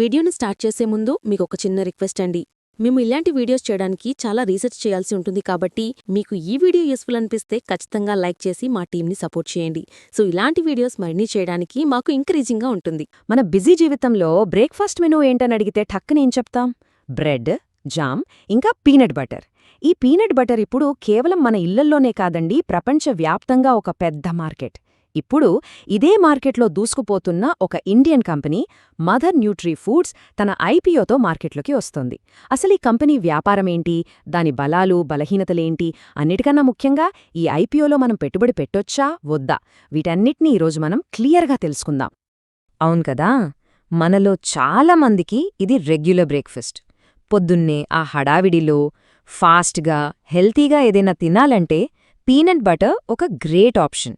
వీడియోని స్టార్ట్ చేసే ముందు మీకు ఒక చిన్న రిక్వెస్ట్ అండి. మేము ఇలాంటి వీడియోస్ చేయడానికి చాలా రీసెర్చ్ చేయాల్సి ఉంటుంది కాబట్టి మీకు ఈ వీడియో యూస్ఫుల్ అనిపిస్తే ఖచ్చితంగా లైక్ చేసి మా టీంని సపోర్ట్ చేయండి. సో ఇలాంటి వీడియోస్ మరిన్ని చేయడానికి మాకు ఎంకరేజింగ్గా ఉంటుంది. మన బిజీ జీవితంలో బ్రేక్ఫాస్ట్ మెనూ ఏంటని అడిగితే టక్కున ఏం చెప్తాం? బ్రెడ్ జామ్ ఇంకా పీనట్ బటర్. ఈ పీనట్ బటర్ ఇప్పుడు కేవలం మన ఇళ్ళల్లోనే కాదండి ప్రపంచవ్యాప్తంగా ఒక పెద్ద మార్కెట్. ఇప్పుడు ఇదే మార్కెట్లో దూసుకుపోతున్న ఒక Indian company Mother Nutri Foods తన ఐపీఓతో మార్కెట్లోకి వస్తోంది. అసలు ఈ కంపెనీ వ్యాపారమేంటి దాని బలాలు బలహీనతలేంటి? అన్నిటికన్నా ముఖ్యంగా ఈ ఐపీఓలో మనం పెట్టుబడి పెట్టొచ్చా? వద్దా? వీటన్నిటినీ ఈరోజు మనం క్లియర్గా తెలుసుకుందాం. అవును కదా? మనలో చాలామందికి ఇది రెగ్యులర్ బ్రేక్ఫాస్ట్. పొద్దున్నే ఆ హడావిడిలో ఫాస్ట్గా హెల్తీగా ఏదైనా తినాలంటే పీనట్ బటర్ ఒక గ్రేట్ ఆప్షన్.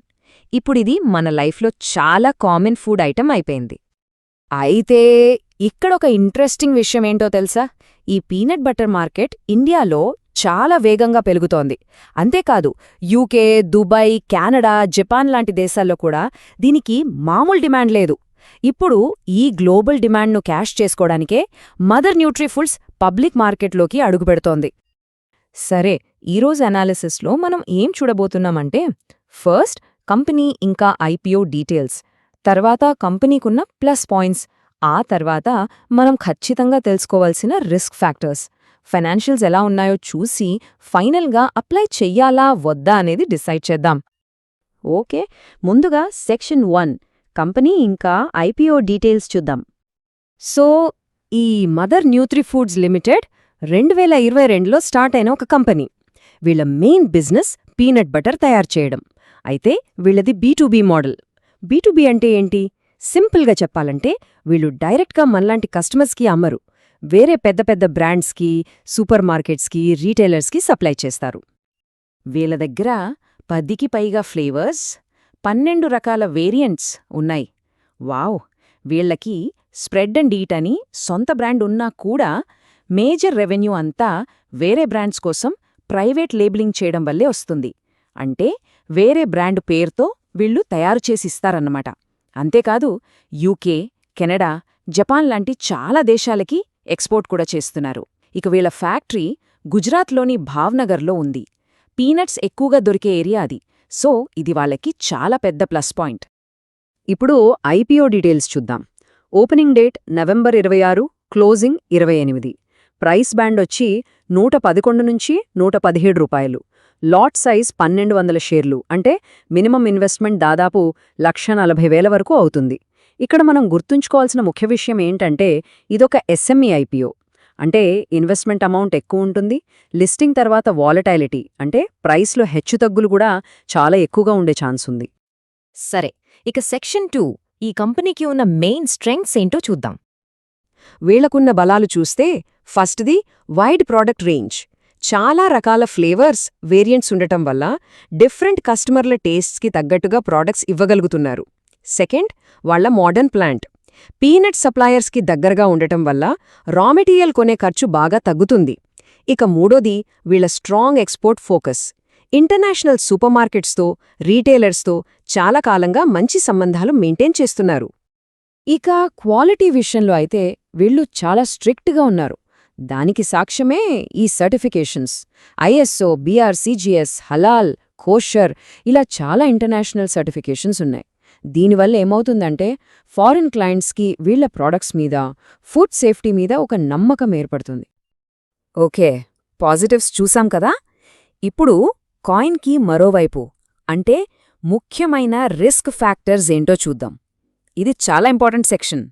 ఇప్పుడిది మన లైఫ్లో చాలా కామన్ ఫుడ్ ఐటెం అయిపోయింది. అయితే ఇక్కడొక ఇంట్రెస్టింగ్ విషయం ఏంటో తెలుసా? ఈ పీనట్ బటర్ మార్కెట్ ఇండియాలో చాలా వేగంగా పెరుగుతోంది. అంతేకాదు యూకే దుబాయ్ కెనడా జపాన్ లాంటి దేశాల్లో కూడా దీనికి మామూలు డిమాండ్ లేదు. ఇప్పుడు ఈ గ్లోబల్ డిమాండ్ను క్యాష్ చేసుకోవడానికే మదర్ న్యూట్రీఫుడ్స్ పబ్లిక్ మార్కెట్లోకి అడుగుపెడుతోంది. సరే ఈరోజు అనాలిసిస్లో మనం ఏం చూడబోతున్నామంటే ఫస్ట్ కంపెనీ ఇంకా ఐపీఓ డీటెయిల్స్. తర్వాత కంపెనీకున్న ప్లస్ పాయింట్స్. ఆ తర్వాత మనం ఖచ్చితంగా తెలుసుకోవాల్సిన రిస్క్ ఫ్యాక్టర్స్. ఫైనాన్షియల్స్ ఎలా ఉన్నాయో చూసి ఫైనల్గా అప్లై చెయ్యాలా వద్దా అనేది డిసైడ్ చేద్దాం. ఓకే ముందుగా సెక్షన్ వన్ కంపెనీ ఇంకా ఐపీఓ డీటెయిల్స్ చూద్దాం. సో ఈ మదర్ న్యూట్రీ ఫుడ్స్ లిమిటెడ్ రెండు వేల ఇరవై రెండులో స్టార్ట్ అయిన ఒక కంపెనీ. వీళ్ళ మెయిన్ బిజినెస్ పీనట్ బటర్ తయారు చేయడం. అయితే వీళ్ళది బీ మోడల్. బీ అంటే ఏంటి? సింపుల్గా చెప్పాలంటే వీళ్ళు డైరెక్ట్గా మనలాంటి కస్టమర్స్కి అమ్మరు. వేరే పెద్ద పెద్ద బ్రాండ్స్కి సూపర్ మార్కెట్స్కి రీటైలర్స్కి సప్లై చేస్తారు. వీళ్ళ దగ్గర పదికి పైగా ఫ్లేవర్స్ పన్నెండు రకాల వేరియంట్స్ ఉన్నాయి. వావ్! వీళ్ళకి స్ప్రెడ్ అండ్ ఈట్ అని సొంత బ్రాండ్ ఉన్నా కూడా మేజర్ రెవెన్యూ అంతా వేరే బ్రాండ్స్ కోసం ప్రైవేట్ లేబులింగ్ చేయడం వల్లే వస్తుంది. అంటే వేరే బ్రాండ్ పేరుతో వీళ్ళు తయారు చేసిస్తారన్నమాట అంతేకాదు యూకే కెనడా జపాన్ లాంటి చాలా దేశాలకి ఎక్స్పోర్ట్ కూడా చేస్తున్నారు. ఇక వీళ్ళ ఫ్యాక్టరీ గుజరాత్లోని భావ్నగర్లో ఉంది. పీనట్స్ ఎక్కువగా దొరికే ఏరియా అది. సో ఇది వాళ్ళకి చాలా పెద్ద ప్లస్ పాయింట్. ఇప్పుడు ఐపీఓ డీటెయిల్స్ చూద్దాం. ఓపెనింగ్ డేట్ నవంబర్ ఇరవై ఆరు క్లోజింగ్ ఇరవై ఎనిమిది. ప్రైస్ బ్యాండ్ వచ్చి నూట పదకొండు నుంచి నూట పదిహేడు రూపాయలు. లాట్ సైజ్ పన్నెండు వందల షేర్లు అంటే మినిమం ఇన్వెస్ట్మెంట్ దాదాపు లక్ష నలభై వేల వరకు అవుతుంది. ఇక్కడ మనం గుర్తుంచుకోవాల్సిన ముఖ్య విషయం ఏంటంటే ఇదొక ఎస్ఎంఈ ఐపీఓ అంటే ఇన్వెస్ట్మెంట్ అమౌంట్ ఎక్కువ ఉంటుంది లిస్టింగ్ తర్వాత వాలటైలిటీ అంటే ప్రైస్లో హెచ్చుతగ్గులు కూడా చాలా ఎక్కువగా ఉండే ఛాన్స్ ఉంది. సరే ఇక సెక్షన్ టూ ఈ కంపెనీకి ఉన్న మెయిన్ స్ట్రెంగ్స్ ఏంటో చూద్దాం. వీళ్ళకున్న బలాలు చూస్తే ఫస్ట్ది వైడ్ ప్రోడక్ట్ రేంజ్ చాలా రకాల ఫ్లేవర్స్ వేరియంట్స్ ఉండటం వల్ల డిఫరెంట్ కస్టమర్ల టేస్ట్స్కి తగ్గట్టుగా ప్రోడక్ట్స్ ఇవ్వగలుగుతున్నారు. సెకండ్ వాళ్ళ మోడర్న్ ప్లాంట్. పీనట్ సప్లయర్స్కి దగ్గరగా ఉండటం వల్ల రా మెటీరియల్ కొనే ఖర్చు బాగా తగ్గుతుంది. ఇక మూడోది వీళ్ళ strong export focus. International super మార్కెట్స్తో రీటైలర్స్తో చాలా కాలంగా మంచి సంబంధాలు మెయింటైన్ చేస్తున్నారు. ఇక క్వాలిటీ విషయంలో అయితే వీళ్ళు చాలా స్ట్రిక్ట్గా ఉన్నారు. దానికి సాక్ష్యమే ఈ సర్టిఫికేషన్స్. ఐఎస్ఓ బీఆర్సీజీఎస్ హలాల్ కోషర్ ఇలా చాలా ఇంటర్నేషనల్ సర్టిఫికేషన్స్ ఉన్నాయి. దీనివల్ల ఏమవుతుందంటే ఫారిన్ క్లయింట్స్కి వీళ్ళ ప్రోడక్ట్స్ మీద ఫుడ్ సేఫ్టీ మీద ఒక నమ్మకం ఏర్పడుతుంది. ఓకే పాజిటివ్స్ చూసాం కదా? ఇప్పుడు కాయిన్కి మరోవైపు అంటే ముఖ్యమైన రిస్క్ ఫ్యాక్టర్స్ ఏంటో చూద్దాం. ఇది చాలా ఇంపార్టెంట్ సెక్షన్.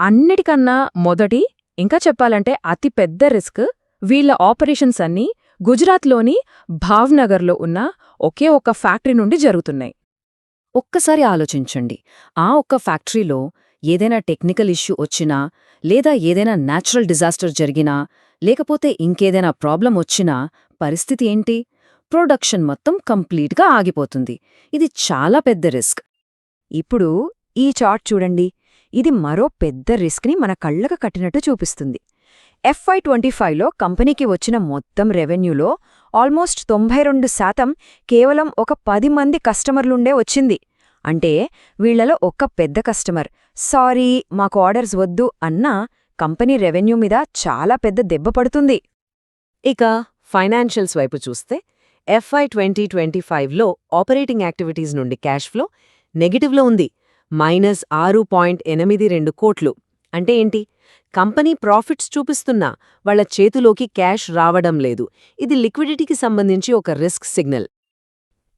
అన్నిటికన్నా మొదటి ఇంకా చెప్పాలంటే అతి పెద్ద రిస్క్ వీళ్ళ ఆపరేషన్స్ అన్నీ గుజరాత్లోని భావ్నగర్లో ఉన్న ఒకే ఒక ఫ్యాక్టరీ నుండి జరుగుతున్నాయి. ఒక్కసారి ఆలోచించండి. ఆ ఒక్క ఫ్యాక్టరీలో ఏదైనా టెక్నికల్ ఇష్యూ వచ్చినా లేదా ఏదైనా న్యాచురల్ డిజాస్టర్ జరిగినా లేకపోతే ఇంకేదైనా ప్రాబ్లం వచ్చినా పరిస్థితి ఏంటి? ప్రొడక్షన్ మొత్తం కంప్లీట్గా ఆగిపోతుంది. ఇది చాలా పెద్ద రిస్క్. ఇప్పుడు ఈ చార్ట్ చూడండి. ఇది మరో పెద్ద రిస్క్ని మన కళ్ళకు కట్టినట్టు చూపిస్తుంది. ఎఫ్ఐ ట్వంటీ ఫైవ్లో కంపెనీకి వచ్చిన మొత్తం రెవెన్యూలో ఆల్మోస్ట్ తొంభై రెండు శాతం కేవలం ఒక పది మంది కస్టమర్లుండే వచ్చింది. అంటే వీళ్ళలో ఒక్క పెద్ద కస్టమర్ సారీ మాకు ఆర్డర్స్ వద్దు అన్నా కంపెనీ రెవెన్యూ మీద చాలా పెద్ద దెబ్బ పడుతుంది. ఇక ఫైనాన్షియల్స్ వైపు చూస్తే ఎఫ్ఐ ట్వంటీ ట్వంటీ ఫైవ్లో ఆపరేటింగ్ యాక్టివిటీస్ నుండి క్యాష్ ఫ్లో నెగిటివ్లో ఉంది. మైనస్ ఆరు పాయింట్ ఎనిమిది రెండు కోట్లు. అంటే ఏంటి? కంపెనీ ప్రాఫిట్స్ చూపిస్తున్నా వాళ్ళ చేతిలోకి క్యాష్ రావడం లేదు. ఇది లిక్విడిటీకి సంబంధించి ఒక రిస్క్ సిగ్నల్.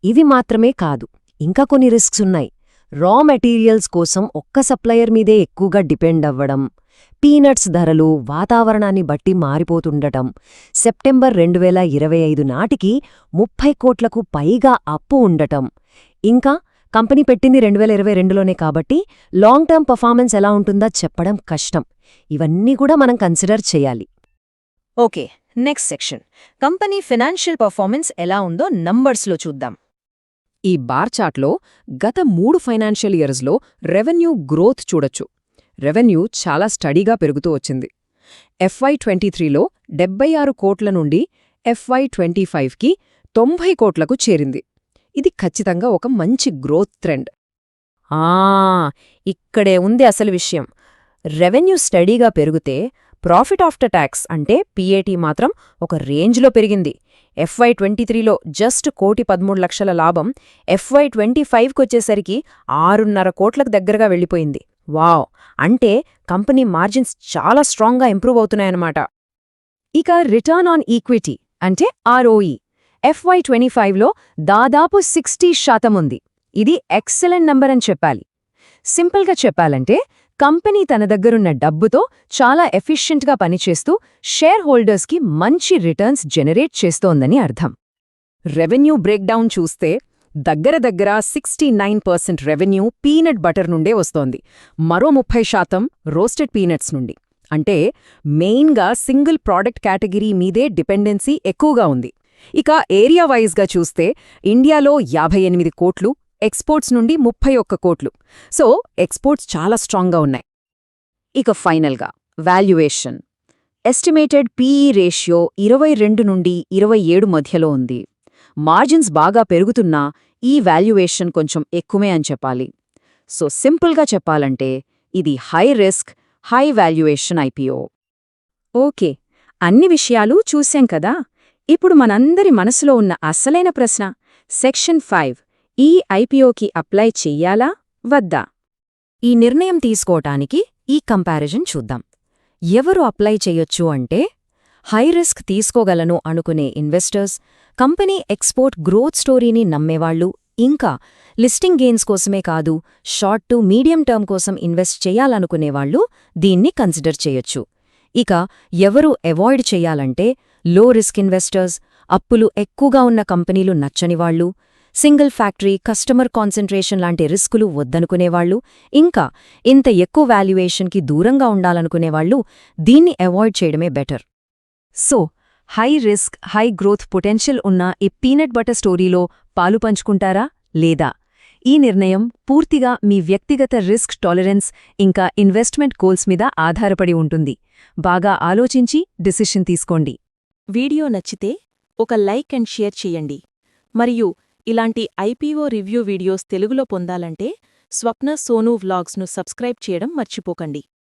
ఇవి మాత్రమే కాదు ఇంకా కొన్ని రిస్క్స్ ఉన్నాయి. రా మెటీరియల్స్ కోసం ఒక్క సప్లయర్ మీదే ఎక్కువగా డిపెండ్ అవ్వడం పీనట్స్ ధరలు వాతావరణాన్ని బట్టి మారిపోతుండటం. సెప్టెంబర్ రెండు వేల ఇరవై ఐదు నాటికి ముప్పై కోట్లకు పైగా అప్పు ఉండటం. ఇంకా కంపెనీ పెట్టింది రెండు వేల ఇరవై రెండులోనే కాబట్టి లాంగ్ టర్మ్ పర్ఫార్మెన్స్ ఎలా ఉంటుందా చెప్పడం కష్టం. ఇవన్నీ కూడా మనం కన్సిడర్ చేయాలి. Okay next section. Company financial performance ఎలా ఉందో నంబర్స్లో చూద్దాం. ఈ బార్ చార్ట్లో గత మూడు ఫైనాన్షియల్ ఇయర్స్లో రెవెన్యూ గ్రోత్ చూడొచ్చు. రెవెన్యూ చాలా స్టడీగా పెరుగుతూ వచ్చింది. ఎఫ్వై ట్వంటీ త్రీలో డెబ్బై ఆరు కోట్ల నుండి ఎఫ్వై ట్వంటీ ఫైవ్కి తొంభై కోట్లకు చేరింది. ఇది ఖచ్చితంగా ఒక మంచి గ్రోత్ ట్రెండ్. ఆ ఇక్కడే ఉంది అసలు విషయం. రెవెన్యూ స్టడీగా పెరిగితే ప్రాఫిట్ ఆఫ్టర్ ట్యాక్స్ అంటే పీఏటీ మాత్రం ఒక రేంజ్లో పెరిగింది. ఎఫ్వై ట్వంటీ త్రీలో జస్ట్ కోటి పదమూడు లక్షల లాభం ఎఫ్వై ట్వంటీ ఫైవ్కొచ్చేసరికి ఆరున్నర కోట్లకు దగ్గరగా వెళ్ళిపోయింది. వావ్! అంటే కంపెనీ మార్జిన్స్ చాలా స్ట్రాంగ్గా ఇంప్రూవ్ అవుతున్నాయన్నమాట. ఇక రిటర్న్ ఆన్ ఈక్విటీ అంటే ఆర్ఓఈ. ఎఫ్వై ట్వంటీ ఫైవ్లో దాదాపు సిక్స్టీ శాతం ఉంది. ఇది ఎక్సలెంట్ నంబర్ అని చెప్పాలి. సింపుల్గా చెప్పాలంటే కంపెనీ తన దగ్గరున్న డబ్బుతో చాలా ఎఫిషియెంట్గా పనిచేస్తూ షేర్ హోల్డర్స్కి మంచి రిటర్న్స్ జనరేట్ చేస్తోందని అర్థం. రెవెన్యూ బ్రేక్డౌన్ చూస్తే దగ్గర దగ్గర sixty nine percent revenue peanut butter నుండే వస్తోంది. మరో ముప్పై శాతం రోస్టెడ్ పీనట్స్ నుండి. అంటే మెయిన్గా సింగిల్ ప్రోడక్ట్ కేటగిరీ మీదే డిపెండెన్సీ ఎక్కువగా ఉంది. ఇక ఏరియా వైజ్గా చూస్తే ఇండియాలో యాభై ఎనిమిది కోట్లు ఎక్స్పోర్ట్స్ నుండి ముప్పై ఒక్క కోట్లు. సో ఎక్స్పోర్ట్స్ చాలా స్ట్రాంగ్గా ఉన్నాయి. ఇక ఫైనల్గా వాల్యుయేషన్. ఎస్టిమేటెడ్ పీఈ రేషియో ఇరవై రెండు నుండి ఇరవై ఏడు మధ్యలో ఉంది. మార్జిన్స్ బాగా పెరుగుతున్నా ఈ వాల్యుయేషన్ కొంచెం ఎక్కువే అని చెప్పాలి. సో సింపుల్గా చెప్పాలంటే ఇది high risk high valuation IPO okay అన్ని విషయాలు చూశాం కదా? ఇప్పుడు మనందరి మనసులో ఉన్న అసలైన ప్రశ్న సెక్షన్ ఫైవ్ ఈ ఐపీఓకి అప్లై చెయ్యాలా వద్దా? ఈ నిర్ణయం తీసుకోవటానికి ఈ కంపారిజన్ చూద్దాం. ఎవరు అప్లై చేయొచ్చు అంటే హై రిస్క్ తీసుకోగలను అనుకునే ఇన్వెస్టర్స్ కంపెనీ ఎక్స్పోర్ట్ గ్రోత్ స్టోరీని నమ్మేవాళ్ళు ఇంకా లిస్టింగ్ గెయిన్స్ కోసమే కాదు షార్ట్ టు మీడియం టర్మ్ కోసం ఇన్వెస్ట్ చేయాలనుకునేవాళ్ళు దీన్ని కన్సిడర్ చేయొచ్చు. ఇక ఎవరు అవాయిడ్ చెయ్యాలంటే లో రిస్క్ ఇన్వెస్టర్స్ అప్పులు ఎక్కువగా ఉన్న కంపెనీలు నచ్చనివాళ్ళు సింగిల్ ఫ్యాక్టరీ కస్టమర్ కాన్సంట్రేషన్ లాంటి రిస్కులు వద్దనుకునేవాళ్ళు ఇంకా ఇంత ఎక్కువ వాల్యుయేషన్కి దూరంగా ఉండాలనుకునేవాళ్ళు దీన్ని అవాయిడ్ చేయడమే better so high risk high growth potential ఉన్న ఈ పీనట్ బటర్ స్టోరీలో పాలు పంచుకుంటారా లేదా? ఈ నిర్ణయం పూర్తిగా మీ వ్యక్తిగత రిస్క్ టాలరెన్స్ ఇంకా ఇన్వెస్ట్మెంట్ గోల్స్ మీద ఆధారపడి ఉంటుంది. బాగా ఆలోచించి డిసిషన్ తీసుకోండి. వీడియో నచ్చితే ఒక లైక్ అండ్ షేర్ చేయండి. మరియు ఇలాంటి ఐపీఓ రివ్యూ వీడియోస్ తెలుగులో పొందాలంటే స్వప్న సోనూ వ్లాగ్స్ను సబ్స్క్రైబ్ చేయడం మర్చిపోకండి.